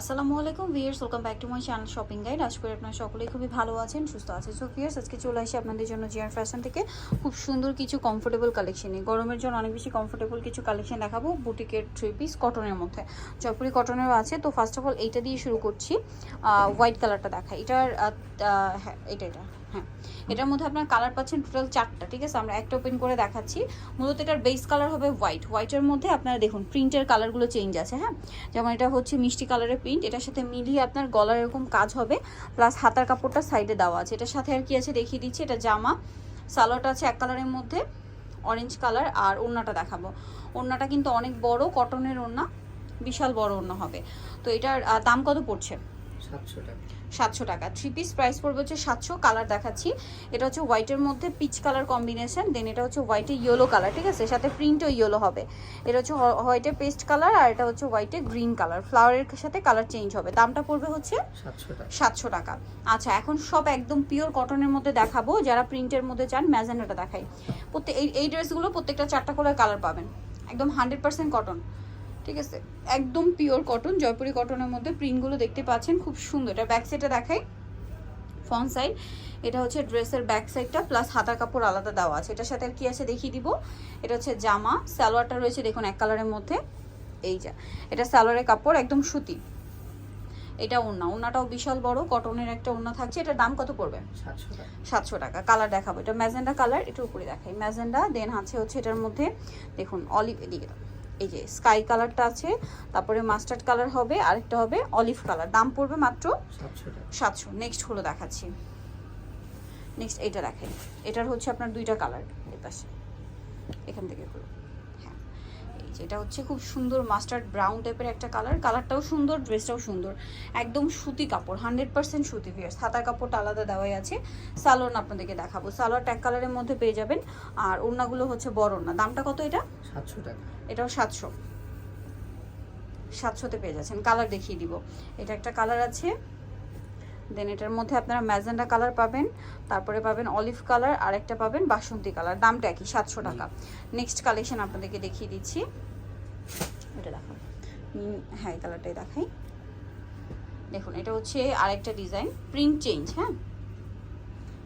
আসসালামু আলাইকুম viewers welcome back to my channel shopping guide আজ করে আপনারা সকলেই খুবই ভালো আছেন, সুস্থ আছেন। সো ভিয়ার্স আজকে চলে আসি আপনাদের জন্য জিয়ার ফ্যাশন থেকে। খুব সুন্দর কিছু কমফোর্টেবল কালেকশন গরমের জন্য অনেক বেশি কমফোর্টেবল কিছু কালেকশন দেখাবো বুটিকের থ্রি পিস কটনের মধ্যে। জয়পুরি কটনেরও আছে। তো ফার্স্ট অফ অল এইটা দিয়ে শুরু করছি হোয়াইট কালারটা দেখা। এটার হ্যাঁ এটা এটা। হ্যাঁ এটার মধ্যে আপনার কালার পাচ্ছেন টোটাল চারটা, ঠিক আছে? আমরা একটা ওপেন করে দেখাচ্ছি। মূলত এটার বেস কালার হবে হোয়াইট হোয়াইটের মধ্যে আপনারা দেখুন প্রিন্টের কালারগুলো চেঞ্জ আছে হ্যাঁ? যেমন এটা হচ্ছে মিষ্টি কালারের প্রিন্ট এটার সাথে মিলিয়ে আপনার গলার এরকম কাজ হবে। প্লাস হাতার কাপড়টা সাইডে দেওয়া আছে। এটার সাথে আর কি আছে দেখিয়ে দিচ্ছি, এটা জামা। সালোয়ারটা আছে এক কালারের মধ্যে অরেঞ্জ কালার আর ওড়নাটা দেখাবো। ওড়নাটা কিন্তু অনেক বড় কটনের ওড়না, বিশাল বড় ওড়না হবে। তো এটার দাম কত পড়ছে? সাতশো টাকা। সাতশো টাকা। থ্রি পিস প্রাইস পড়বে হচ্ছে সাতশো কালার দেখাচ্ছি। এটা হচ্ছে হোয়াইটের মধ্যে পিচ কালার কম্বিনেশন দেন এটা হচ্ছে হোয়াইটে ইয়েলো কালার ঠিক আছে? সাথে প্রিন্টও ইয়েলো হবে। এটা হচ্ছে হোয়াইটে পেস্ট কালার আর এটা হচ্ছে হোয়াইটে গ্রিন কালার ফ্লাওয়ারের সাথে কালার চেঞ্জ হবে। দামটা পড়বে হচ্ছে সাতশো টাকা। আচ্ছা এখন সব একদম পিওর কটনের মধ্যে দেখাবো। যারা প্রিন্টের মধ্যে চান ম্যাজেন্ডাটা দেখাই। প্রত্যেক এই এই ড্রেসগুলো প্রত্যেকটা চারটা করে কালার পাবেন। একদম হান্ড্রেড পার্সেন্ট কটন ঠিক আছে? একদম পিওর কটন জয়পুরি কটনের মধ্যে প্রিন্টগুলো দেখতে পাচ্ছেন খুব সুন্দর। এটা ব্যাক সাইডে দেখাই। ফ্রন্ট সাইড এটা হচ্ছে ড্রেসের ব্যাক সাইডটা প্লাস হাতার কাপড় আলাদা দেওয়া আছে। এটার সাথে আর কি আছে দেখিয়ে দিব। এটা হচ্ছে জামা সালোয়ারটা রয়েছে দেখুন এক কালারের মধ্যে। এই যা এটা সালোয়ারের কাপড় একদম সুতি। এটা ওড়না ওড়নাটাও বিশাল বড় কটনের একটা ওড়না থাকছে। এটার দাম কত পড়বে? সাতশো টাকা। কালার দেখাবো। এটা ম্যাজেন্ডা কালার এটা উপরে দেখাই। ম্যাজেন্ডা দেন আছে হচ্ছে এটার মধ্যে দেখুন অলিভ এদিকে। এই যে স্কাই কালারটা আছে তারপরে মাস্টার্ড কালার হবে আরেকটা হবে অলিভ কালার দাম পড়বে মাত্র সাতশো নেক্সট হলো দেখাচ্ছি। নেক্সট এটা দেখাই এটার হচ্ছে আপনার দুইটা কালার এই পাশে এখান থেকে হলো এই যে এটা হচ্ছে খুব সুন্দর মাস্টার্ড ব্রাউন টাইপের একটা কালার কালারটাও সুন্দর ড্রেসটাও সুন্দর। একদম সুতি কাপড় হান্ড্রেড পার্সেন্ট সুতি ভিয়ার্স হাতার কাপড়টা আলাদা দেওয়াই আছে। সালোয়ার আপনাদেরকে দেখাবো। সালোয়ার ট্যাগ কালারের মধ্যে পেয়ে যাবেন। আর ওড়নাগুলো হচ্ছে বড় ওড়না। দামটা কত এটা? সাতশো টাকা। এটাও সাতশো। সাতশোতে পেয়ে যাচ্ছেন। কালার দেখিয়ে দিব। এটা একটা কালার আছে। দেন এটার মধ্যে আপনারা ম্যাজেন্ডা কালার পাবেন তারপরে পাবেন অলিভ কালার আর একটা পাবেন বাসন্তী কালার। দামটা একই সাতশো টাকা। নেক্সট কালেকশন আপনাদেরকে দেখিয়ে দিচ্ছি। এটা দেখাবো হ্যাঁ এই কালারটাই দেখাই। দেখুন এটা হচ্ছে আরেকটা ডিজাইন প্রিন্ট চেঞ্জ হ্যাঁ?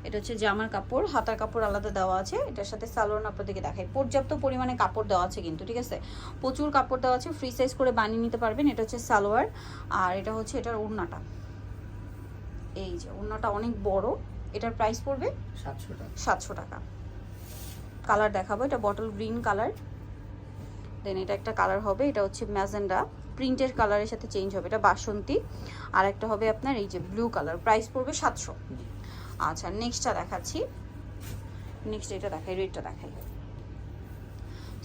এটা হচ্ছে জামার কাপড় হাতার কাপড় আলাদা দেওয়া আছে। এটার সাথে সালোয়ার আপনাদেরকে দেখাই। পর্যাপ্ত পরিমাণে কাপড় দেওয়া আছে কিন্তু ঠিক আছে? প্রচুর কাপড় দেওয়া আছে ফ্রি সাইজ করে বানিয়ে নিতে পারবেন। এটা হচ্ছে সালোয়ার আর এটা হচ্ছে এটার ওড়নাটা। এই যে ওড়নাটা অনেক বড় এটার প্রাইস পড়বে সাতশো টাকা। সাতশো টাকা। কালার দেখাবো এটা বটল গ্রিন কালার দেন এটা একটা কালার হবে এটা হচ্ছে ম্যাজেন্ডা প্রিন্টের কালারের সাথে চেঞ্জ হবে এটা বাসন্তী। আর একটা হবে আপনার এই যে ব্লু কালার প্রাইস পড়বে সাতশো। আচ্ছা নেক্সটটা দেখাচ্ছি। নেক্সট এটা দেখাই রেডটা দেখাই।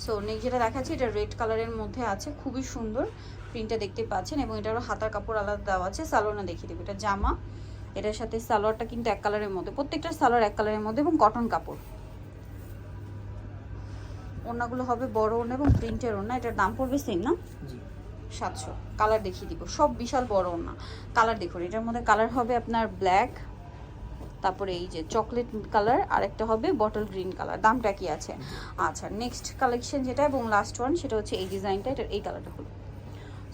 সো নেক্সট যেটা দেখাচ্ছি এটা রেড কালারের মধ্যে আছে খুবই সুন্দর। প্রিন্টটা দেখতে পাচ্ছেন এবং এটারও হাতার কাপড় আলাদা দেওয়া আছে সালোয়ারটা দেখিয়ে দেবো। এটা জামা। এটার সাথে সালোয়ারটা কিন্তু এক কালারের মধ্যে প্রত্যেকটা সালোয়ার এক কালারের মধ্যে এবং কটন কাপড়। ওড়নাগুলো হবে বড় ওড়না এবং প্রিন্টের ওড়না এটার দাম পড়বে সেম না? সাতশো। কালার দেখিয়ে দিব। সব বিশাল বড় না কালার দেখুন এটার মধ্যে কালার হবে আপনার ব্ল্যাক তারপরে এই যে চকলেট কালার আর একটা হবে বটল গ্রিন কালার দামটা কি আছে? আচ্ছা নেক্সট কালেকশন যেটা এবং লাস্ট ওয়ান সেটা হচ্ছে এই ডিজাইনটা এটার এই কালারটা হলো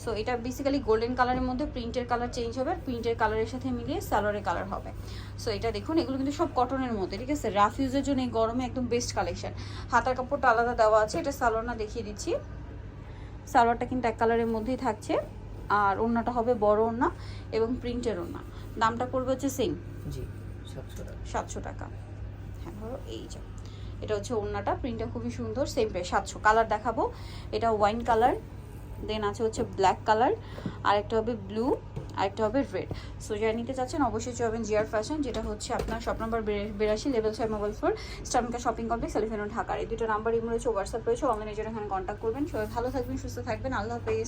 সো এটা বেসিক্যালি গোল্ডেন কালারের মধ্যে প্রিন্টের কালার চেঞ্জ হবে আর প্রিন্টের কালারের সাথে মিলিয়ে সালোয়ারের কালার হবে। সো এটা দেখুন এগুলো কিন্তু সব কটনের মধ্যে ঠিক আছে? রাফ ইউজের জন্য এই গরমে একদম বেস্ট কালেকশন হাতার কাপড়টা আলাদা দেওয়া আছে এটা সালোয়ারটা দেখিয়ে দিচ্ছি। সালোয়ারটা কিন্তু এক কালারের মধ্যেই থাকছে আর ওড়নাটা হবে বড় ওড়না এবং প্রিন্টের ওড়না। দামটা পড়বে হচ্ছে সেম জি সাতশো টাকা। হ্যাঁ ধরো এই যে। এটা হচ্ছে ওড়নাটা প্রিন্টটা খুবই সুন্দর সেম সাতশো। কালার দেখাবো। এটা ওয়াইন কালার দেন আছে হচ্ছে ব্ল্যাক কালার আরেকটা হবে ব্লু আরেকটা হবে রেড সো যারা নিতে চাচ্ছেন, অবশ্যই চাবেন জিয়ার ফ্যাশন যেটা হচ্ছে আপনার শপ নাম্বার বিরাশি লেভেল ছয় মোবাইল ফোর স্টামিকা শপিং কমপ্লেক্স এলিফেন্ট ঢাকার এই দুটো নাম্বার ইমো রয়েছে হোয়াটসঅ্যাপ রয়েছে অনলাইনে যারা এখানে কন্ট্যাক্ট করবেন। সবাই ভালো থাকবেন, সুস্থ থাকবেন। আল্লাহ হাফেজ।